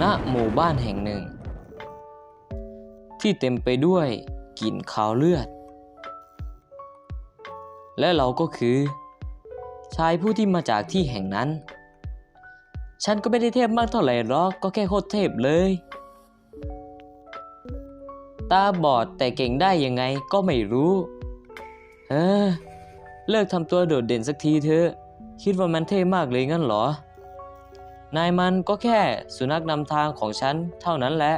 ณหมู่บ้านแห่งหนึ่ง ที่เต็มไปด้วยกลิ่นคาวเลือด และเราก็คือ ชายผู้ที่มาจากที่แห่งนั้น ฉันก็ไม่ได้เทพมากเท่าไหร่หรอกก็แค่โคตรเทพเลย ตาบอดแต่เก่งได้ยังไงก็ไม่รู้เออเลิกทำตัวโดดเด่นสักทีเถอะ คิดว่ามันเท่มากเลยงั้นเหรอ นายมันก็แค่สุนัขนำทางของฉันเท่านั้นแหละ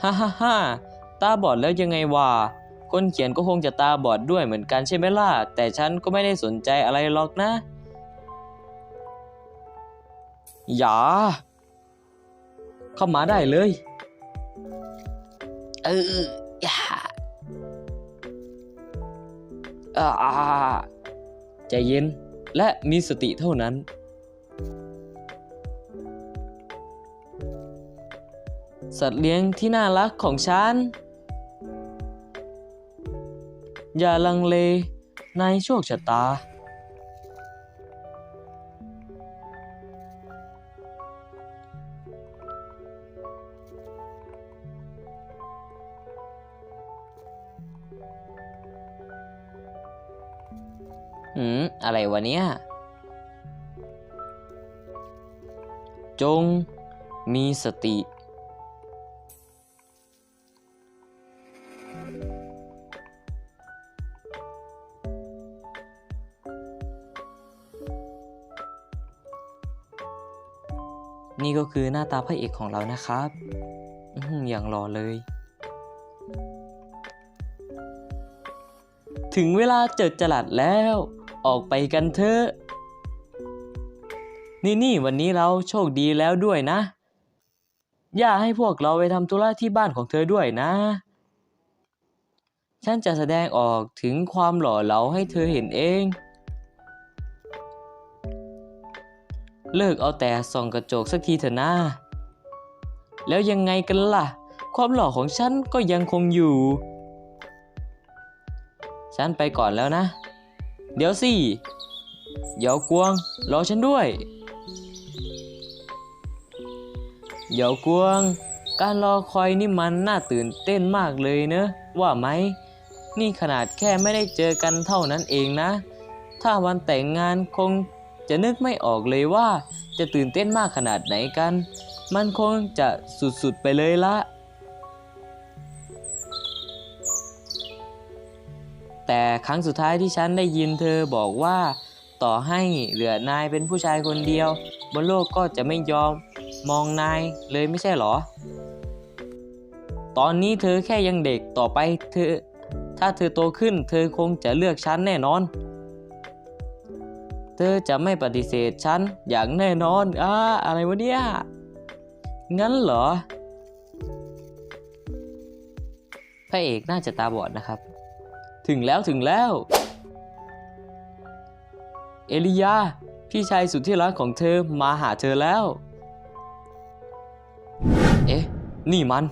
ฮ่าฮ่าฮ่าตาบอดแล้วยังไงวะ คนเขียนก็คงจะตาบอดด้วยเหมือนกันใช่ไหมล่ะ แต่ฉันก็ไม่ได้สนใจอะไรหรอกนะ อย่า เข้ามาได้เลย เอออย่าอ่าใจเย็น และมีสติเท่านั้น สัตว์เลี้ยงที่น่ารักของฉัน อย่าลังเลในโชคชะตา หืม อะไรวะเนี่ย จงมีสติ นี่ก็คือหน้าตาพระเอกของเรานะครับอื้อหืออย่างหล่อเลย ถึงเวลาเจิดจลัดแล้ว ออกไปกันเถอะ นี่นี่วันนี้เราโชคดีแล้วด้วยนะอย่าให้พวกเราไปทำธุระที่บ้านของเธอด้วยนะ ฉันจะแสดงออกถึงความหล่อเหลาให้เธอเห็นเอง เลิกเอาแต่ส่องกระจกสักทีเถอะนะแล้วยังไงกันล่ะ ความหล่อของฉันก็ยังคงอยู่ ฉันไปก่อนแล้วนะ เดี๋ยวสิเหยาวกวงรอฉันด้วยเหยาวกวง การรอคอยนี่มันน่าตื่นเต้นมากเลยเนอะว่าไหม นี่ขนาดแค่ไม่ได้เจอกันเท่านั้นเองนะ ถ้าวันแต่งงานคงจะนึกไม่ออกเลยว่าจะตื่นเต้นมากขนาดไหนกัน มันคงจะสุดๆไปเลยละ รั้งสุดท้ายที่ฉันได้ยินเธอบอกว่า ต่อให้เหลือนายเป็นผู้ชายคนเดียว บนโลกก็จะไม่ยอมมองนายเลยไม่ใช่หรอ ตอนนี้เธอแค่ยังเด็กต่อไปเธอ ถ้าเธอโตขึ้น เธอคงจะเลือกฉันแน่นอน เธอจะไม่ปฏิเสธฉันอย่างแน่นอนอ่าอะไรวะเนี่ยงั้นเหรอพระเอกน่าจะตาบอดนะครับ ถึงแล้วถึงแล้ว เอลียา พี่ชายสุดที่รักของเธอมาหาเธอแล้ว เอ๊ะ นี่มัน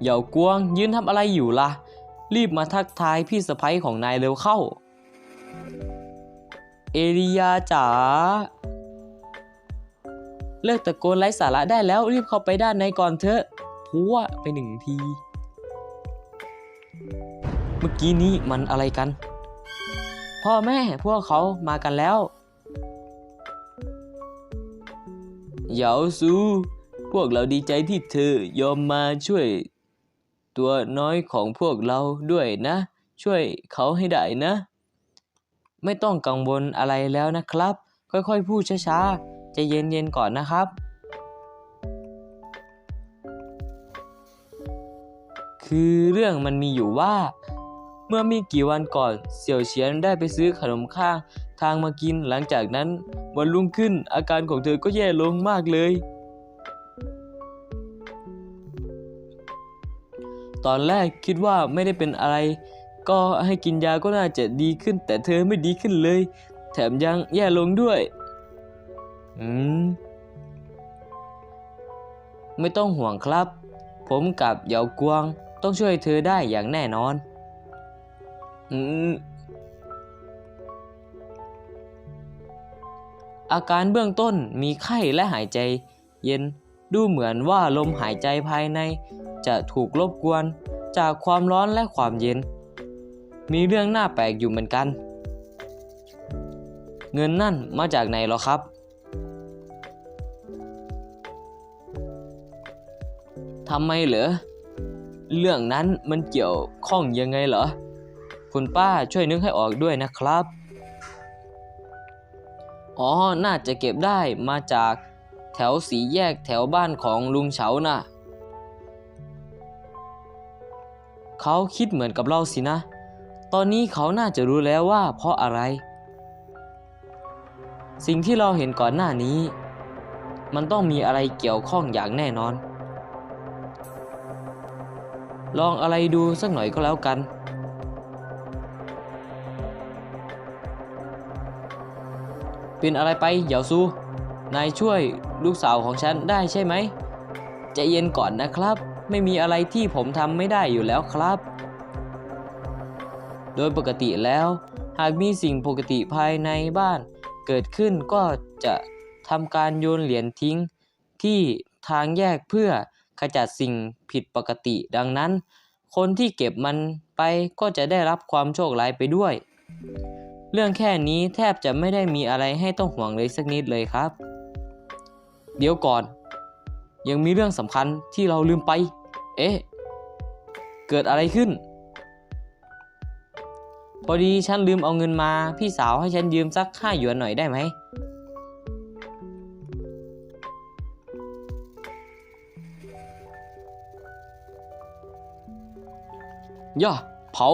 เหยากวงยืนทำอะไรอยู่ล่ะ รีบมาทักทายพี่สะพ้ยของนายเร็วเข้า เอลียาจ๋า เลิกตะโกนไร้สาระได้แล้วรีบเข้าไปด้านในก่อนเถอะพัวไปหนึ่งที เมื่อกี้นี้มันอะไรกัน พ่อแม่พวกเขามากันแล้วเหยาซูพวกเราดีใจที่เธอยอมมาช่วย ตัวน้อยของพวกเราด้วยนะ ช่วยเขาให้ได้นะ ไม่ต้องกังวลอะไรแล้วนะครับ ค่อยๆพูดช้าๆ จะเย็นๆก่อนนะครับ คือเรื่องมันมีอยู่ว่า เมื่อมีกี่วันก่อนเสี่ยวเฉียนได้ไปซื้อขนมข้างทางมากินหลังจากนั้นวันรุ่งขึ้นอาการของเธอก็แย่ลงมากเลย ตอนแรกคิดว่าไม่ได้เป็นอะไร ก็ให้กินยาก็น่าจะดีขึ้น แต่เธอไม่ดีขึ้นเลย แถมยังแย่ลงด้วย อืม ไม่ต้องห่วงครับ ผมกับเหยาวกวางต้องช่วยเธอได้อย่างแน่นอน อืม อาการเบื้องต้นมีไข้และหายใจ เย็นดูเหมือนว่าลมหายใจภายใน จะถูกรบกวนจากความร้อนและความเย็น มีเรื่องน่าแปลกอยู่เหมือนกัน เงินนั่นมาจากไหนหรอครับ ทำไมเหรอ เรื่องนั้นมันเกี่ยวข้องยังไงเหรอ คุณป้าช่วยนึกให้ออกด้วยนะครับ อ๋อ น่าจะเก็บได้มาจากแถวสีแยกแถวบ้านของลุงเฉาน่ะ เขาคิดเหมือนกับเราสินะ ตอนนี้เขาน่าจะรู้แล้วว่าเพราะอะไร สิ่งที่เราเห็นก่อนหน้านี้ มันต้องมีอะไรเกี่ยวข้องอย่างแน่นอน ลองอะไรดูสักหน่อยก็แล้วกันเป็นอะไรไปเหยาซู นายช่วยลูกสาวของฉันได้ใช่ไหมใจเย็นก่อนนะครับ ไม่มีอะไรที่ผมทำไม่ได้อยู่แล้วครับ โดยปกติแล้ว หากมีสิ่งปกติภายในบ้าน เกิดขึ้นก็จะทำการโยนเหรียญทิ้งที่ทางแยกเพื่อ ขจัดสิ่งผิดปกติ ดังนั้น คนที่เก็บมันไปก็จะได้รับความโชคร้ายไปด้วย เรื่องแค่นี้แทบจะไม่ได้มีอะไรให้ต้องห่วงเลยสักนิดเลยครับ เดี๋ยวก่อน ยังมีเรื่องสำคัญที่เราลืมไป เอ๊ะ เกิดอะไรขึ้น พอดีฉันลืมเอาเงินมา พี่สาวให้ฉันยืมสักห้าหยวนหน่อยได้ไหม ย่าเผา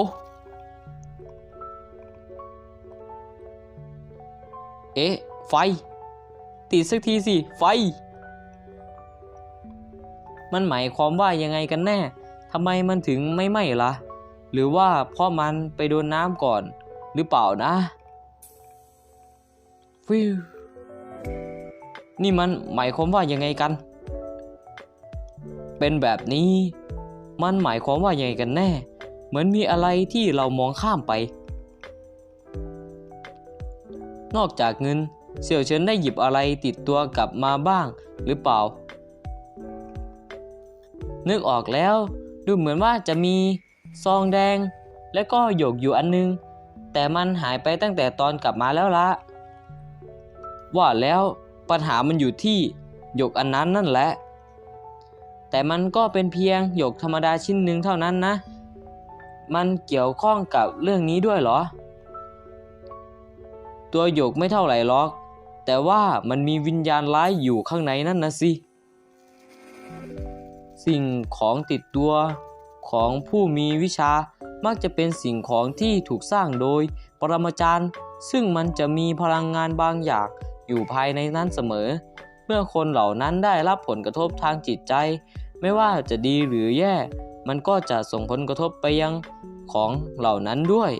เอ๊ะ ไฟ ติดสักทีสิ ไฟ มันหมายความว่ายังไงกันแน่ทำไมมันถึงไม่ไหม้ล่ะ หรือว่าเพราะมันไปโดนน้ำก่อนหรือเปล่านะ ฟิวนี่มันหมายความว่ายังไงกัน เป็นแบบนี้ มันหมายความว่ายังไงกันแน่ เหมือนมีอะไรที่เรามองข้ามไป นอกจากเงิน เสี่ยวเฉินได้หยิบอะไรติดตัวกลับมาบ้างหรือเปล่า นึกออกแล้ว ดูเหมือนว่าจะมีซองแดง และก็หยกอยู่อันนึง แต่มันหายไปตั้งแต่ตอนกลับมาแล้วละว่าแล้วปัญหามันอยู่ที่หยกอันนั้นนั่นแหละ แต่มันก็เป็นเพียงหยกธรรมดาชิ้นหนึ่งเท่านั้นนะ มันเกี่ยวข้องกับเรื่องนี้ด้วยเหรอ ตัวหยกไม่เท่าไหร่หรอก แต่ว่ามันมีวิญญาณร้ายอยู่ข้างในนั่นนะสิ สิ่งของติดตัวของผู้มีวิชามักจะเป็นสิ่งของที่ถูกสร้างโดยปรมาจารย์ ซึ่งมันจะมีพลังงานบางอย่างอยู่ภายในนั้นเสมอ เมื่อคนเหล่านั้นได้รับผลกระทบทางจิตใจ ไม่ว่าจะดีหรือแย่ มันก็จะส่งผลกระทบไปยังของเหล่านั้นด้วย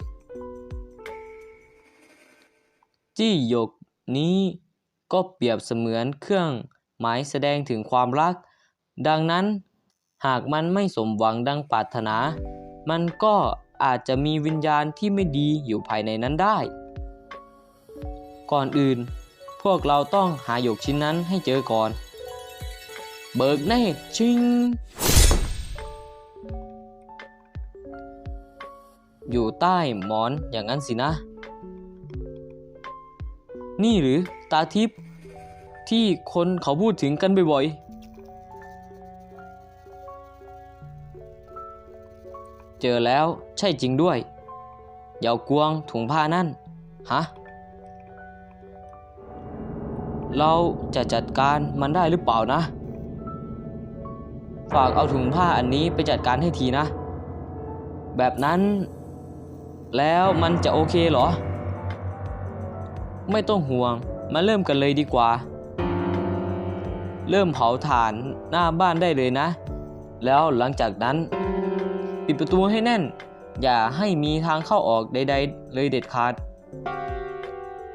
จี้หยกนี้ก็เปรียบเสมือนเครื่องหมายแสดงถึงความรัก ดังนั้นหากมันไม่สมหวังดังปรารถนา มันก็อาจจะมีวิญญาณที่ไม่ดีอยู่ภายในนั้นได้ ก่อนอื่น พวกเราต้องหาหยกชิ้นนั้นให้เจอก่อน เบิกเนตรชิง อยู่ใต้หมอนอย่างนั้นสินะ นี่หรือตาทิพย์ที่คนเขาพูดถึงกันบ่อยๆ เจอแล้วใช่จริงด้วยเหยากวงถุงผ้านั่น ฮะ เราจะจัดการมันได้หรือเปล่านะ ฝากเอาถุงผ้าอันนี้ไปจัดการให้ทีนะ แบบนั้น แล้วมันจะโอเคเหรอ ไม่ต้องห่วง มาเริ่มกันเลยดีกว่า เริ่มเผาถ่านหน้าบ้านได้เลยนะ แล้วหลังจากนั้น ปิดประตูให้แน่น อย่าให้มีทางเข้าออกใด ๆ เลยเด็ดขาด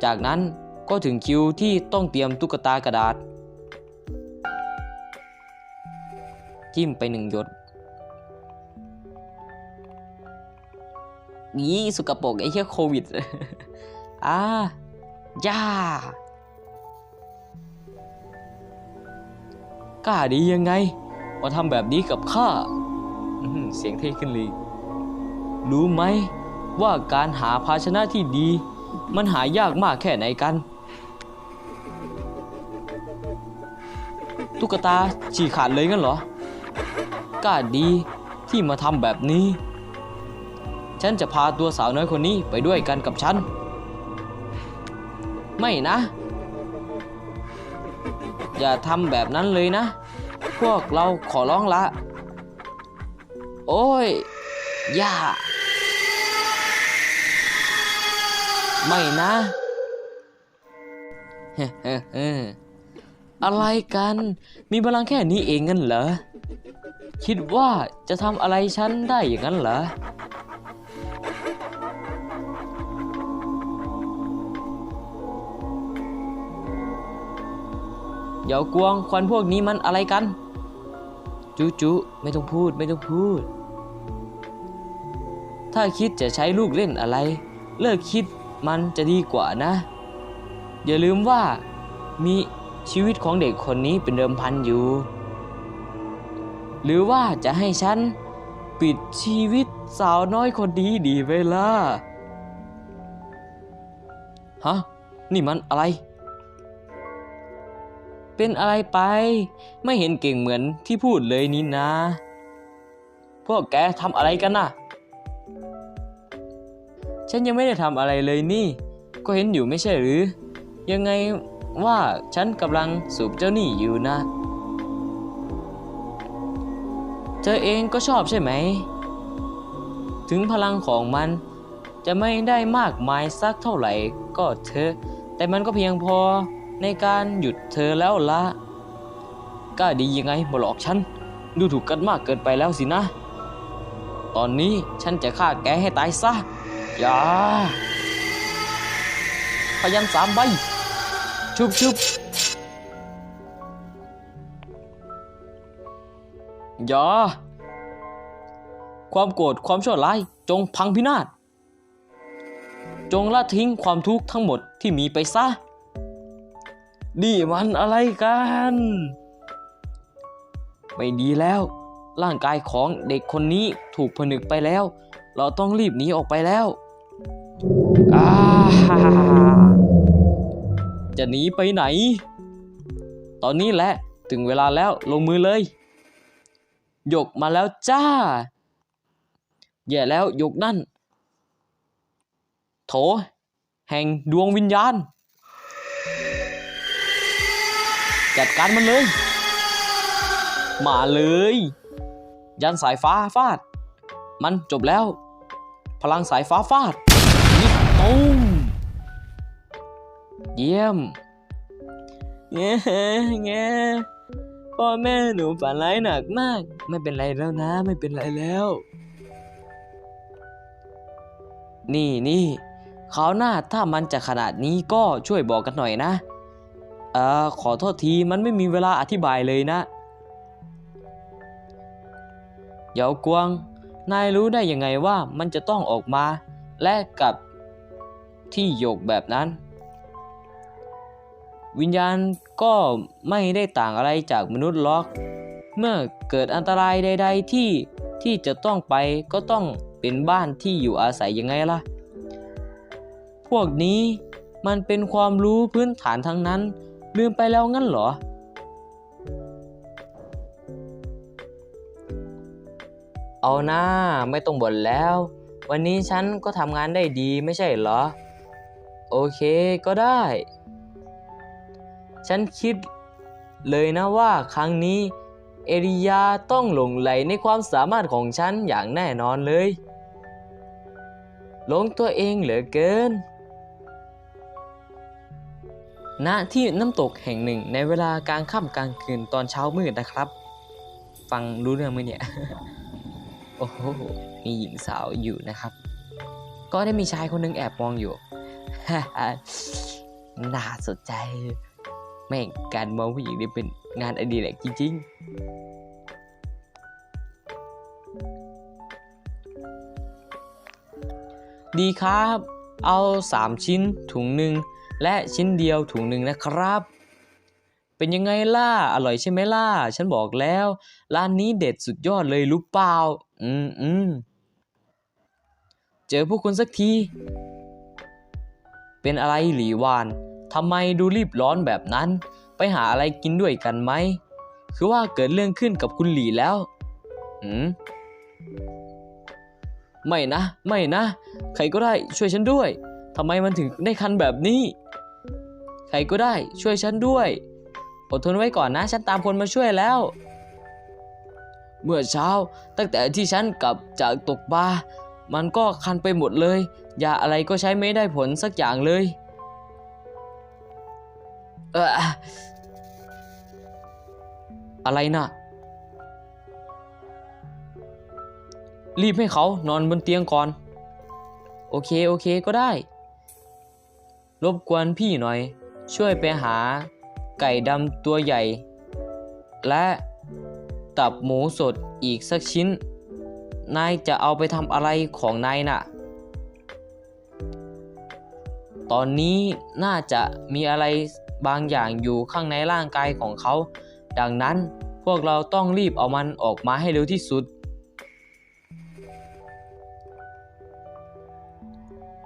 จากนั้นก็ถึงคิวที่ต้องเตรียมตุ๊กตากระดาษ จิ้มไปหนึ่งหยด ยี่สุกปรกไอ้เหี้ยโควิดอ่าย่ากล้าดียังไง มาทำแบบนี้กับข้าเสียงเท่ขึ้นเลยรู้ไหม ว่าการหาภาชนะที่ดี มันหายากมากแค่ไหนกัน ตุ๊กตาฉีกขาดเลยงั้นเหรอกล้าดีที่มาทำแบบนี้ ฉันจะพาตัวสาวน้อยคนนี้ไปด้วยกันกับฉัน ไม่นะ อย่าทำแบบนั้นเลยนะ พวกเราขอร้องละ โอ้ยย่า ไม่นะเฮ้เฮ้เฮ้อะไรกัน มีพลังแค่นี้เองงั้นเหรอ คิดว่าจะทำอะไรฉันได้อย่างนั้นเหรอ เดี๋ยวกวงควันพวกนี้มันอะไรกัน จุจุไม่ต้องพูดไม่ต้องพูด ถ้าคิดจะใช้ลูกเล่นอะไร เลิกคิดมันจะดีกว่านะ อย่าลืมว่ามีชีวิตของเด็กคนนี้เป็นเดิมพันอยู่ หรือว่าจะให้ฉันปิดชีวิตสาวน้อยคนนี้ดีเวลาฮะ นี่มันอะไร เป็นอะไรไป ไม่เห็นเก่งเหมือนที่พูดเลยนี่นะ พวกแกทำอะไรกันน่ะ ฉันยังไม่ได้ทำอะไรเลยนี่ ก็เห็นอยู่ไม่ใช่หรือ ยังไงว่าฉันกำลังสูบเจ้านี่อยู่นะ เธอเองก็ชอบใช่ไหม ถึงพลังของมันจะไม่ได้มากมายสักเท่าไหร่ก็เธอ แต่มันก็เพียงพอในการหยุดเธอแล้วละกล้าดียังไงมาหลอกฉัน ดูถูกกันมากเกินไปแล้วสินะ ตอนนี้ฉันจะฆ่าแกให้ตายซะ อย่า พยันสามใบชุบชุบ อย่า ความโกรธความชั่วร้ายจงพังพินาศ จงละทิ้งความทุกข์ทั้งหมดที่มีไปซะ นี่มันอะไรกัน ไม่ดีแล้ว ร่างกายของเด็กคนนี้ถูกผนึกไปแล้ว เราต้องรีบหนีออกไปแล้วอาจะหนีไปไหน ตอนนี้แหละ ถึงเวลาแล้วลงมือเลย หยกมาแล้วจ้า แย่แล้วหยกนั่น โถ แห่งดวงวิญญาณ จัดการมันเลย มาเลย ยันสายฟ้าฟาด มันจบแล้ว พลังสายฟ้าฟาดนี่ตุ้มเยี่ยมเงี้ยเงี้ย พ่อแม่หนูฝันร้ายหนักมาก ไม่เป็นไรแล้วนะ ไม่เป็นไรแล้ว นี่นี่คราวหน้าถ้ามันจะขนาดนี้ก็ช่วยบอกกันหน่อยนะ เอ่อขอโทษทีมันไม่มีเวลาอธิบายเลยนะเหยาวกวง นายรู้ได้ยังไงว่ามันจะต้องออกมา และกับที่หยกแบบนั้น วิญญาณก็ไม่ได้ต่างอะไรจากมนุษย์หรอก เมื่อเกิดอันตรายใด ๆ ที่ที่จะต้องไปก็ต้องเป็นบ้านที่อยู่อาศัยยังไงล่ะ พวกนี้มันเป็นความรู้พื้นฐานทั้งนั้น ลืมไปแล้วงั้นเหรอ เอาหน้าไม่ต้องบ่นแล้ว วันนี้ฉันก็ทำงานได้ดีไม่ใช่เหรอ โอเคก็ได้ ฉันคิดเลยนะว่าครั้งนี้เอริยาต้องหลงไหลในความสามารถของฉันอย่างแน่นอนเลยหลงตัวเองเหลือเกิน ณ ที่น้ำตกแห่งหนึ่งในเวลากลางค่ำกลางคืนตอนเช้ามืดนะครับ ฟังรู้เรื่องไหมเนี่ย โอ้โห มีหญิงสาวอยู่นะครับ ก็ได้มีชายคนหนึงแอบมองอยู่ น่าสนใจ แม่งการมองผู้หญิงนี่เป็นงานอดิเรกจริงๆ ดีครับ เอา 3 ชิ้นถุงหนึ่งและชิ้นเดียวถุงหนึ่งนะครับ เป็นยังไงล่ะ อร่อยใช่ไหมล่ะ ฉันบอกแล้ว ร้านนี้เด็ดสุดยอดเลยรู้เปล่า อืมอืมเจอพวกคุณสักที เป็นอะไรหลีวาน ทำไมดูรีบร้อนแบบนั้น ไปหาอะไรกินด้วยกันไหม คือว่าเกิดเรื่องขึ้นกับคุณหลีแล้ว หืม ไม่นะ ไม่นะ ใครก็ได้ช่วยฉันด้วยทำไมมันถึงได้คันแบบนี้ ใครก็ได้ช่วยฉันด้วย อดทนไว้ก่อนนะ ฉันตามคนมาช่วยแล้ว เมื่อเช้า ตั้งแต่ที่ฉันกลับจากตกปลา มันก็คันไปหมดเลย ยาอะไรก็ใช้ไม่ได้ผลสักอย่างเลย เอออะไรนะรีบให้เขานอนบนเตียงก่อน โอเค โอเคก็ได้ รบกวนพี่หน่อย ช่วยไปหาไก่ดำตัวใหญ่ และตับหมูสดอีกสักชิ้น นายจะเอาไปทำอะไรของนายน่ะ ตอนนี้น่าจะมีอะไรบางอย่างอยู่ข้างในร่างกายของเขา ดังนั้นพวกเราต้องรีบเอามันออกมาให้เร็วที่สุด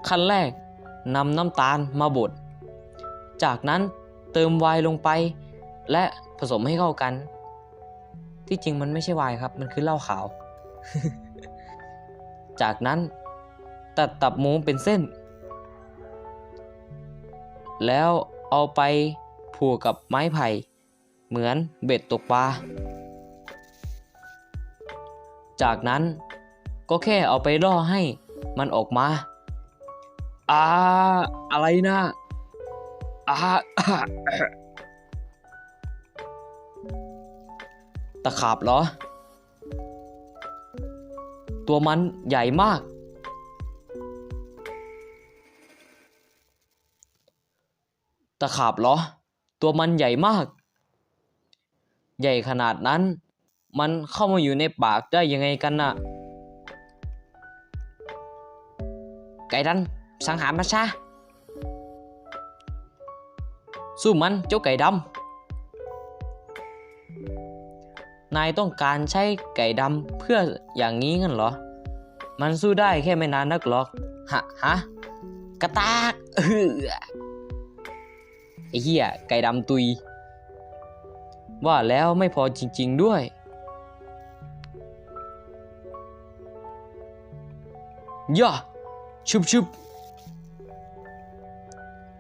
ขั้นแรกนำน้ำตาลมาบด จากนั้นเติมไวน์ลงไป และผสมให้เข้ากัน ที่จริงมันไม่ใช่ไวน์ครับ มันคือเหล้าขาว จากนั้นตัดตับหมูเป็นเส้น แล้วเอาไปผูกกับไม้ไผ่ เหมือนเบ็ดตกปลา จากนั้นก็แค่เอาไปล่อให้มันออกมาอ่าอะไรนะอ่าตะขาบเหรอ ตัวมันใหญ่มาก ตะขาบเหรอ ตัวมันใหญ่มาก ใหญ่ขนาดนั้น มันเข้ามาอยู่ในปากได้ยังไงกันน่ะ ไก่ดัน สังหารมาซะสู้มันเจ้าไก่ดำ นายต้องการใช้ไก่ดำเพื่ออย่างนี้งั้นเหรอ มันสู้ได้แค่ไม่นานนักหรอก ฮะ ฮะ กระตากเออ ไอ้เหี้ยไก่ดำตุย ว่าแล้วไม่พอจริง ๆด้วย ย่าชุบชุบ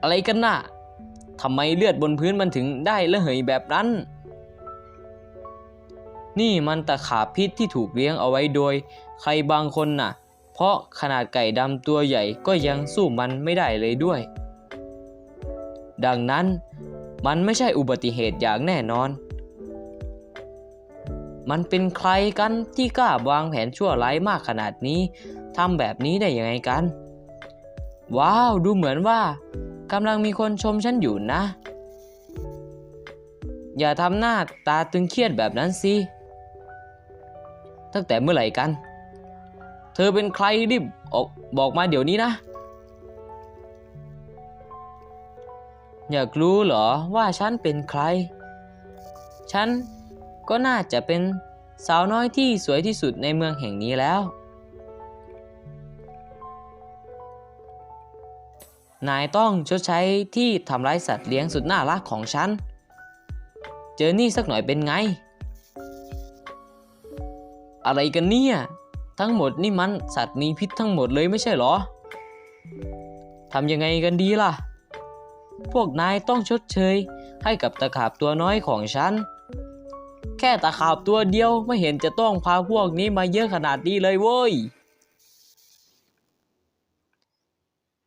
อะไรกันน่ะทำไมเลือดบนพื้นมันถึงได้ระเหยแบบนั้น นี่มันตะขาบพิษที่ถูกเลี้ยงเอาไว้โดย ใครบางคนน่ะ เพราะขนาดไก่ดำตัวใหญ่ก็ยังสู้มันไม่ได้เลยด้วย ดังนั้นมันไม่ใช่อุบัติเหตุอย่างแน่นอน มันเป็นใครกันที่กล้าวางแผนชั่วร้ายมากขนาดนี้ทำแบบนี้ได้ยังไงกัน ว้าวดูเหมือนว่ากำลังมีคนชมฉันอยู่นะ อย่าทำหน้าตาตึงเครียดแบบนั้นสิ ตั้งแต่เมื่อไหร่กัน เธอเป็นใครรีบออกบอกมาเดี๋ยวนี้นะ อยากรู้เหรอว่าฉันเป็นใคร ฉันก็น่าจะเป็นสาวน้อยที่สวยที่สุดในเมืองแห่งนี้แล้ว นายต้องชดใช้ที่ทำร้ายสัตว์เลี้ยงสุดน่ารักของฉัน เจอนี่สักหน่อยเป็นไง อะไรกันเนี่ย ทั้งหมดนี่มันสัตว์มีพิษทั้งหมดเลยไม่ใช่เหรอ ทำยังไงกันดีล่ะ พวกนายต้องชดเชย ให้กับตะขาบตัวน้อยของฉัน แค่ตะขาบตัวเดียวไม่เห็นจะต้องพาพวกนี้มาเยอะขนาดนี้เลยเว้ย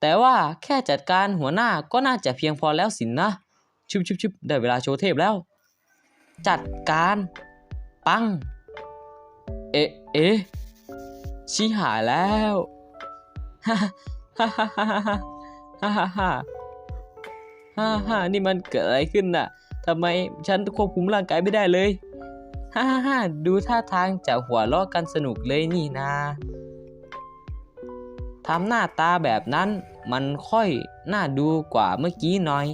แต่ว่าแค่จัดการหัวหน้าก็น่าจะเพียงพอแล้วสินนะ ชุบชุบชุบได้เวลาโชว์เทพแล้ว จัดการ ปัง เอ๊ะเอ๊ะชี้หายแล้วฮ่าฮ่าฮ่าฮ่าฮ่าฮ่าฮ่า ฮ่าฮ่านี่มันเกิดอะไรขึ้นน่ะทำไมฉันควบคุมร่างกายไม่ได้เลยฮ่าฮ่าฮ่าดูท่าทางจะหัวเราะกันสนุกเลยนี่นะทำหน้าตาแบบนั้นมันค่อยน่าดูกว่าเมื่อกี้หน่อย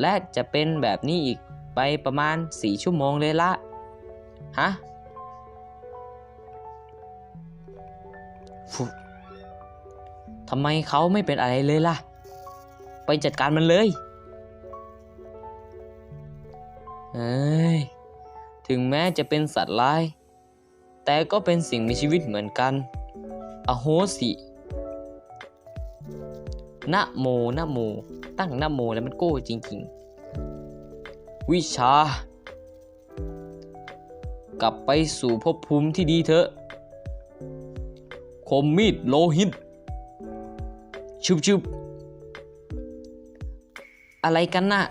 และจะเป็นแบบนี้อีกไปประมาณ4ชั่วโมงเลยละฮะทำไมเขาไม่เป็นอะไรเลยล่ะ จัดการมันเลยเอ้ยถึงแม้จะเป็นสัตว์ร้าย แต่ก็เป็นสิ่งมีชีวิตเหมือนกัน อโหสินะโมนะโม ตั้งนะโมแล้วมันโก้จริงๆ วิชา กลับไปสู่ภพภูมิที่ดีเถอะ คมมีดโลหิตชุบชุบ อะไรกันน่ะ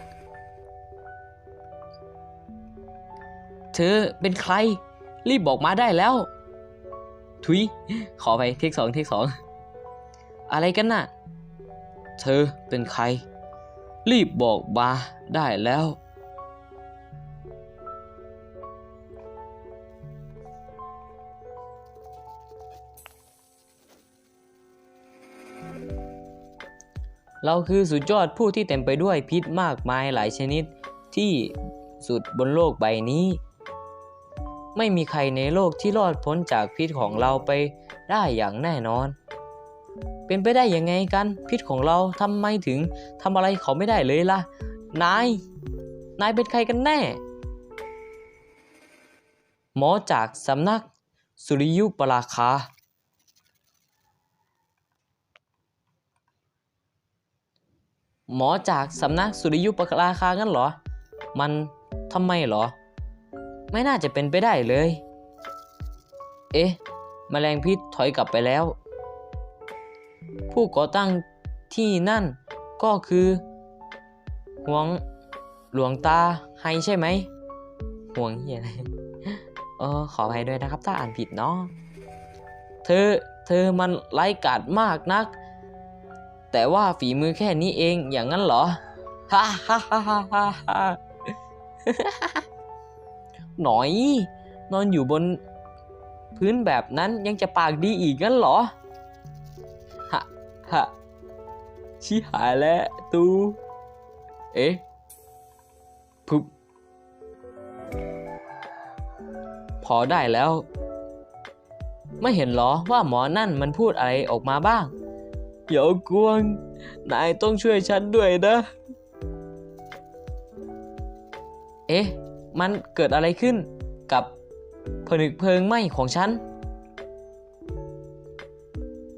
เธอเป็นใคร รีบบอกมาได้แล้ว ทุย ขอไปเทคสองเทคสอง อะไรกันน่ะ เธอเป็นใคร รีบบอกมาได้แล้ว เราคือสุดยอดผู้ที่เต็มไปด้วยพิษมากมายหลายชนิดที่สุดบนโลกใบนี้ ไม่มีใครในโลกที่รอดพ้นจากพิษของเราไปได้อย่างแน่นอน เป็นไปได้ยังไงกัน พิษของเราทำไมถึงทำอะไรเขาไม่ได้เลยล่ะ นาย นายเป็นใครกันแน่ หมอจากสำนักสุริยุปราคา หมอจากสำนักสุริยุปราคางั้นเหรอ มันทำไมเหรอ ไม่น่าจะเป็นไปได้เลย เอ๊ะแมลงพิษถอยกลับไปแล้ว ผู้ก่อตั้งที่นั่นก็คือห่วงหลวงตาไฮใช่ไหมห่วงเฮียอะไรเออขออภัยด้วยนะครับ ถ้าอ่านผิดเนาะเธอเธอมันไร้กาจมากนัก แต่ว่าฝีมือแค่นี้เองอย่างนั้นเหรอฮ่าฮ่าฮ่าฮ่าฮ่าฮ่าหน่อย นอนอยู่บนพื้นแบบนั้นยังจะปากดีอีกงั้นเหรอฮะฮะชิหายแล้วตู เอ๊ะพึบพอได้แล้ว ไม่เห็นเหรอว่าหมอนั่นมันพูดอะไรออกมาบ้าง เดี๋ยวกวง นายต้องช่วยฉันด้วยนะ เอ๊ะ มันเกิดอะไรขึ้นกับผนึกเพลิงไหม้ของฉัน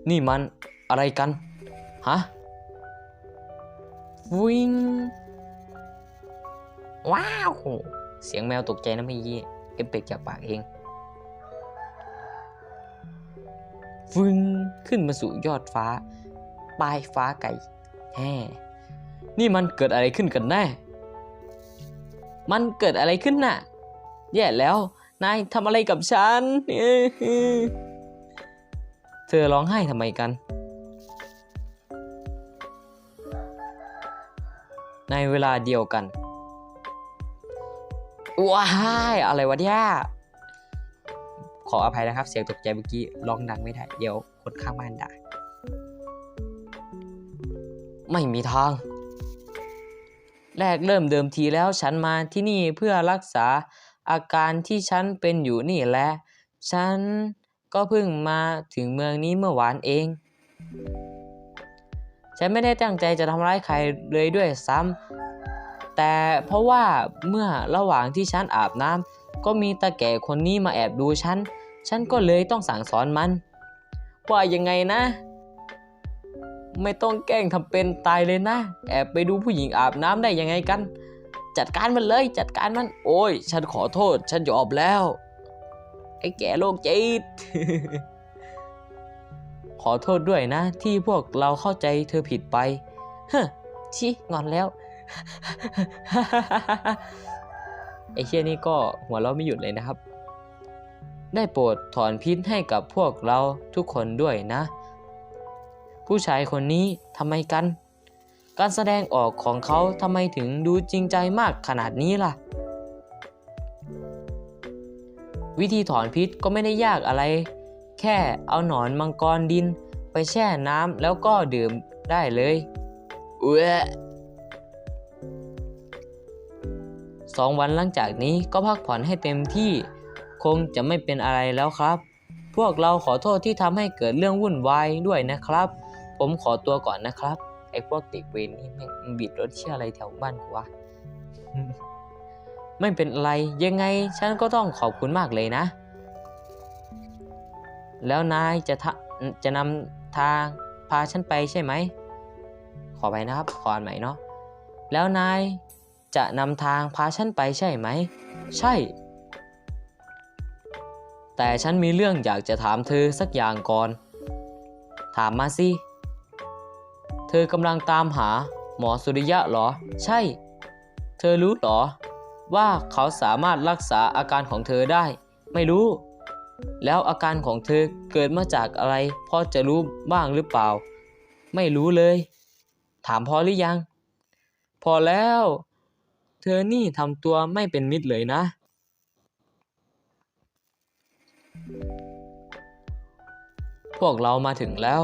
นี่มันอะไรกัน ฮะวิงว้าว เสียงแมวตกใจนะไม่ยี่เอฟเฟกจากปากเองฟึงขึ้นมาสู่ยอดฟ้า ปลายฟ้าไก่แฮ่นี่มันเกิดอะไรขึ้นกันแน่ มันเกิดอะไรขึ้นน่ะ แย่แล้ว นายทำอะไรกับฉัน เธอร้องไห้ทำไมกัน ในเวลาเดียวกัน ว้ายอะไรวะเนี่ยขออภัยนะครับ เสียงตกใจเมื่อกี้ร้องดังไม่ได้ เดี๋ยวคนข้างบ้านด่า ไม่มีทาง แรกเริ่มเดิมทีแล้วฉันมาที่นี่เพื่อรักษาอาการที่ฉันเป็นอยู่นี่แหละ ฉันก็เพิ่งมาถึงเมืองนี้เมื่อวานเอง ฉันไม่ได้ตั้งใจจะทำร้ายใครเลยด้วยซ้ำ แต่เพราะว่าเมื่อระหว่างที่ฉันอาบน้ำก็มีตาแก่คนนี้มาแอบดูฉัน ฉันก็เลยต้องสั่งสอนมัน ว่ายังไงนะ ไม่ต้องแกล้งทำเป็นตายเลยนะ แอบไปดูผู้หญิงอาบน้ำได้ยังไงกัน จัดการมันเลย จัดการมัน โอ้ย ฉันขอโทษ ฉันยอมแล้ว ไอ้แก่โรคจิต ขอโทษด้วยนะ ที่พวกเราเข้าใจเธอผิดไป เฮ้อชิงอนแล้ว ไอ้เชี่ยนี่ก็หัวเราะไม่หยุดเลยนะครับ ได้โปรดถอนพิษให้กับพวกเราทุกคนด้วยนะ ผู้ชายคนนี้ทำไมกัน การแสดงออกของเขาทำไมถึงดูจริงใจมากขนาดนี้ล่ะ วิธีถอนพิษก็ไม่ได้ยากอะไร แค่เอาหนอนมังกรดินไปแช่น้ำแล้วก็ดื่มได้เลยเอ้สองวันหลังจากนี้ก็พักผ่อนให้เต็มที่ คงจะไม่เป็นอะไรแล้วครับ พวกเราขอโทษที่ทำให้เกิดเรื่องวุ่นวายด้วยนะครับ ผมขอตัวก่อนนะครับ ไอ้พวกติดเวรนี่แม่งมันบิดรถเชี่ยอะไรแถวบ้านกูวะ ไม่เป็นไรยังไง ฉันก็ต้องขอบคุณมากเลยนะ แล้วนายจะทะจะนำทางพาฉันไปใช่ไหม ขอไปนะครับ ขออ่านใหม่เนาะ แล้วนายจะนำทางพาฉันไปใช่ไหม ใช่ แต่ฉันมีเรื่องอยากจะถามเธอสักอย่างก่อน ถามมาสิเธอกำลังตามหาหมอสุริยะเหรอ ใช่ เธอรู้เหรอ ว่าเขาสามารถรักษาอาการของเธอได้ ไม่รู้ แล้วอาการของเธอเกิดมาจากอะไรพอจะรู้บ้างหรือเปล่า ไม่รู้เลย ถามพอหรือยัง พอแล้ว เธอนี่ทำตัวไม่เป็นมิตรเลยนะ พวกเรามาถึงแล้ว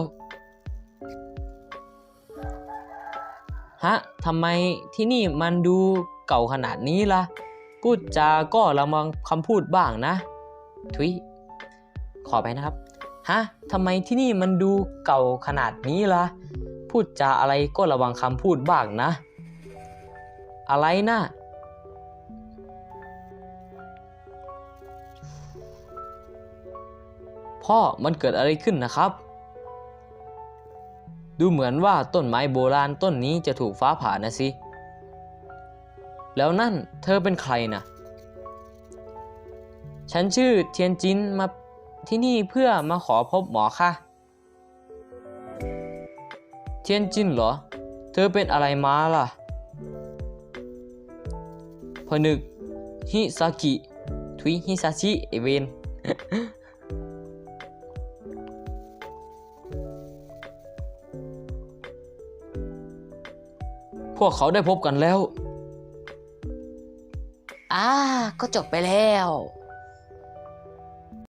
ฮะทำไมที่นี่มันดูเก่าขนาดนี้ล่ะ พูดจาก็ระวังคำพูดบ้างนะ ทุยขอไปนะครับ ฮะทำไมที่นี่มันดูเก่าขนาดนี้ล่ะ พูดจาอะไรก็ระวังคำพูดบ้างนะ อะไรนะ พ่อมันเกิดอะไรขึ้นนะครับ ดูเหมือนว่าต้นไม้โบราณต้นนี้จะถูกฟ้าผ่านะสิ แล้วนั่นเธอเป็นใครนะ ฉันชื่อเทียนจินมาที่นี่เพื่อมาขอพบหมอค่ะ เทียนจินเหรอ เธอเป็นอะไรมาล่ะ พนึก ฮิซากิ ทุยฮิซาชิ เอเวน พวกเขาได้พบกันแล้ว อ่า ก็จบไปแล้ว